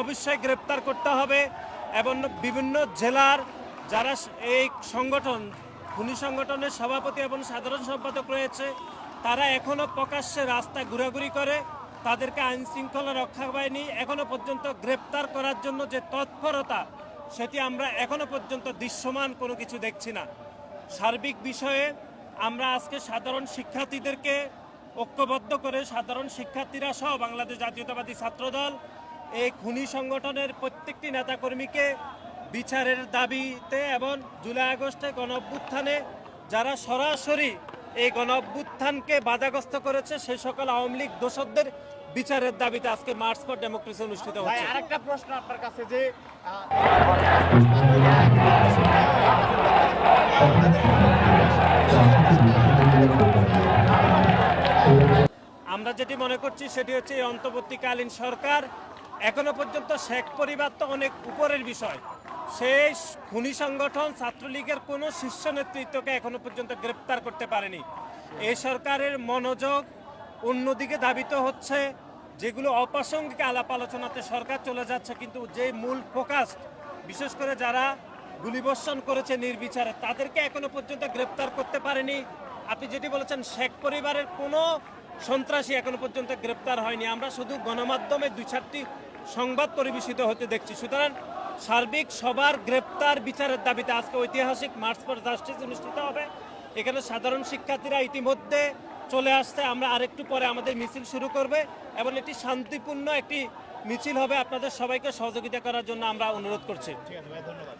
অবশ্যই গ্রেপ্তার করতে হবে এবং বিভিন্ন জেলার যারা এই সংগঠন, খুনি সংগঠনের সভাপতি এবং সাধারণ সম্পাদক রয়েছে, তারা এখনও প্রকাশ্যে রাস্তায় ঘোরাঘুরি করে তাদেরকে আইন শৃঙ্খলা রক্ষা বাহিনী এখনও পর্যন্ত গ্রেপ্তার করার জন্য যে তৎপরতা, সেটি আমরা এখনও পর্যন্ত দৃশ্যমান কোনো কিছু দেখছি না। সার্বিক বিষয়ে আমরা আজকে সাধারণ শিক্ষার্থীদেরকে ঐক্যবদ্ধ করে সাধারণ শিক্ষার্থীরা সহ বাংলাদেশ জাতীয়তাবাদী ছাত্রদল এই খুনি সংগঠনের প্রত্যেকটি নেতাকর্মীকে বিচারের দাবিতে এবং জুলাই আগস্টে গণ অভ্যুত্থানে যারা সরাসরি এই গণ অভ্যুত্থানকে বাধাগ্রস্ত করেছে সেই সকল আওয়ামী লীগ দোষকদের বিচারের দাবিতে আজকে মার্চ ফর ডেমোক্রেসি অনুষ্ঠিত হচ্ছে। আরেকটা প্রশ্ন আপনার কাছে যে আমরা যেটি মনে করছি সেটি হচ্ছে এই অন্তর্বর্তীকালীন সরকার। এখনও পর্যন্ত শেখ পরিবার তো অনেক উপরের বিষয়। সেই খুনি সংগঠন, ছাত্রলীগের কোনো শীর্ষ নেতৃত্বকে এখনও পর্যন্ত গ্রেপ্তার করতে পারেনি। এই সরকারের মনোযোগ অন্যদিকে ধাবিত হচ্ছে, যেগুলো অপ্রাসঙ্গিক আলাপ আলোচনাতে সরকার চলে যাচ্ছে, কিন্তু যে মূল ফোকাস, বিশেষ করে যারা গুলিবর্ষণ করেছে নির্বিচারে, তাদেরকে এখনও পর্যন্ত গ্রেপ্তার করতে পারেনি। আপনি যেটি বলেছেন, শেখ পরিবারের কোনো সন্ত্রাসী এখনও পর্যন্ত গ্রেপ্তার হয়নি আমরা শুধু গণমাধ্যমে দুই চারটি সংবাদ পরিবেশিত হতে দেখছি সুতরাং সার্বিক সবার গ্রেপ্তার বিচারের দাবিতে আজকে ঐতিহাসিক মার্চ ফর জাস্টিস অনুষ্ঠিত হবে এখানে সাধারণ শিক্ষার্থীরা ইতিমধ্যে চলে আসতে আমরা আরেকটু পরে আমাদের মিছিল শুরু করবে এবং এটি শান্তিপূর্ণ একটি মিছিল হবে আপনাদের সবাইকে সহযোগিতা করার জন্য আমরা অনুরোধ করছি ধন্যবাদ